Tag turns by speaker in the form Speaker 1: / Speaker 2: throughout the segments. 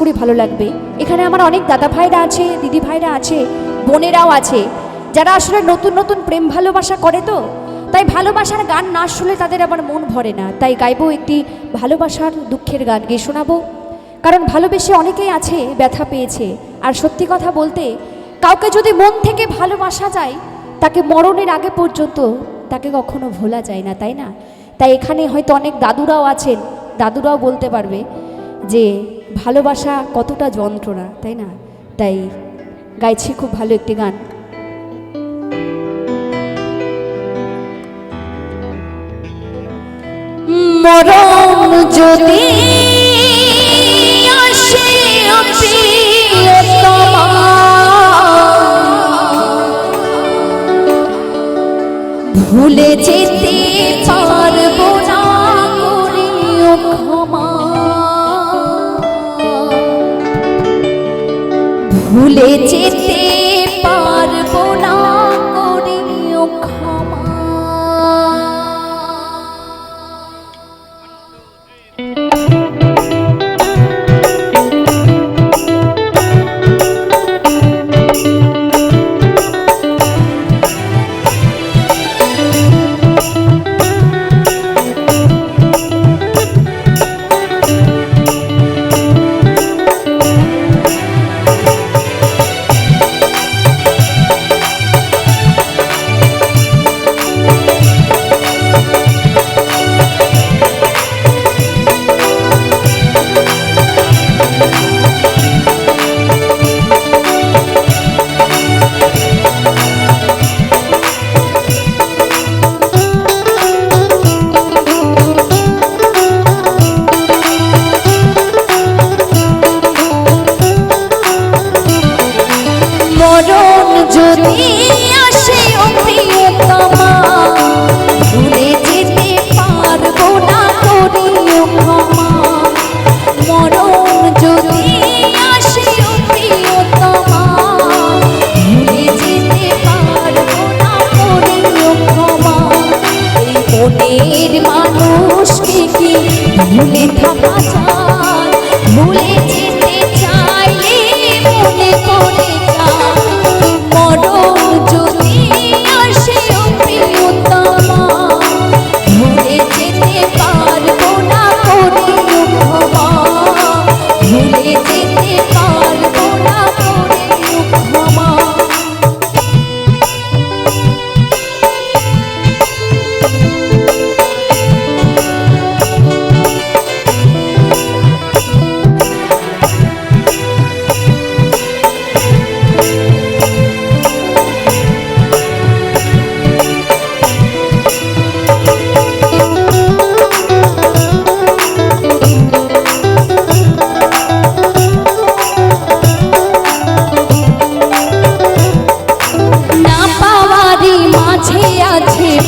Speaker 1: করে ভালো লাগবে। এখানে আমার অনেক দাদা ভাইরা আছে, দিদি ভাইরা আছে, বোনেরাও আছে। যারা আসলে নতুন নতুন প্রেম ভালোবাসা করে তো, তাই ভালোবাসার গান না শুনলে তাদের আবার মন ভরে না। তাই গাইবো একটি ভালোবাসার দুঃখের গান, গিয়ে শোনাবো। কারণ ভালোবেসে অনেকেই আছে, ব্যথা পেয়েছে। আর সত্যি কথা বলতে, কাউকে যদি মন থেকে ভালোবাসা যায়, তাকে মরণের আগে পর্যন্ত তাকে কখনো ভোলা যায় না, তাই না? তাই এখানে হয়তো অনেক দাদুরাও আছেন, দাদুরাও বলতে পারবে। যে ভালোবাসা কতটা যন্ত্রণা, তাই না? তাই গাইছি খুব ভালো একটি গান। মরণ যদি ভুলে যেতে ভুলে যেতে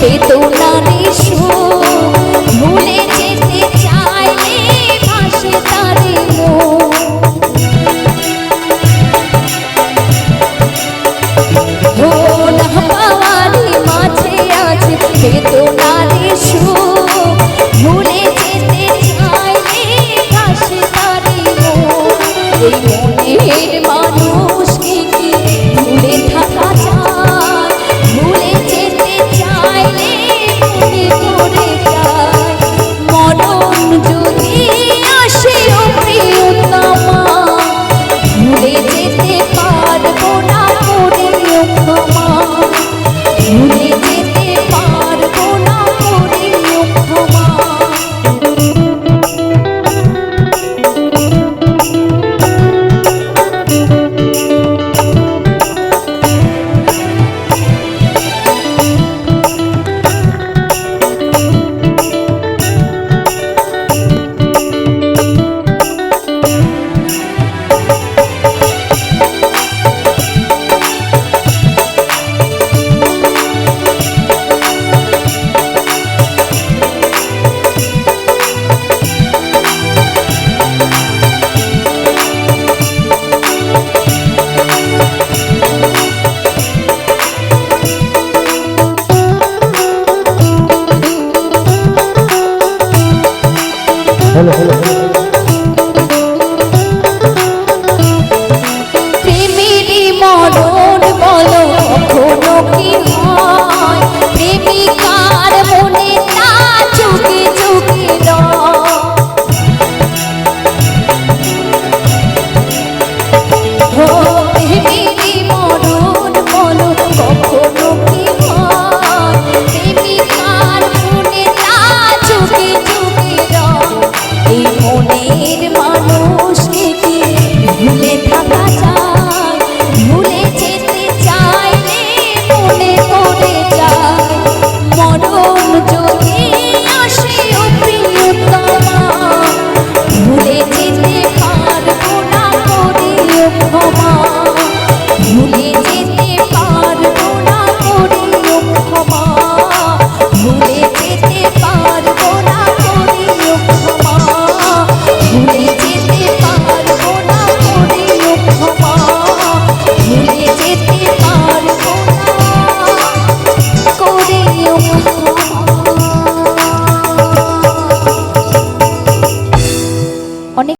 Speaker 1: আছে 我啦。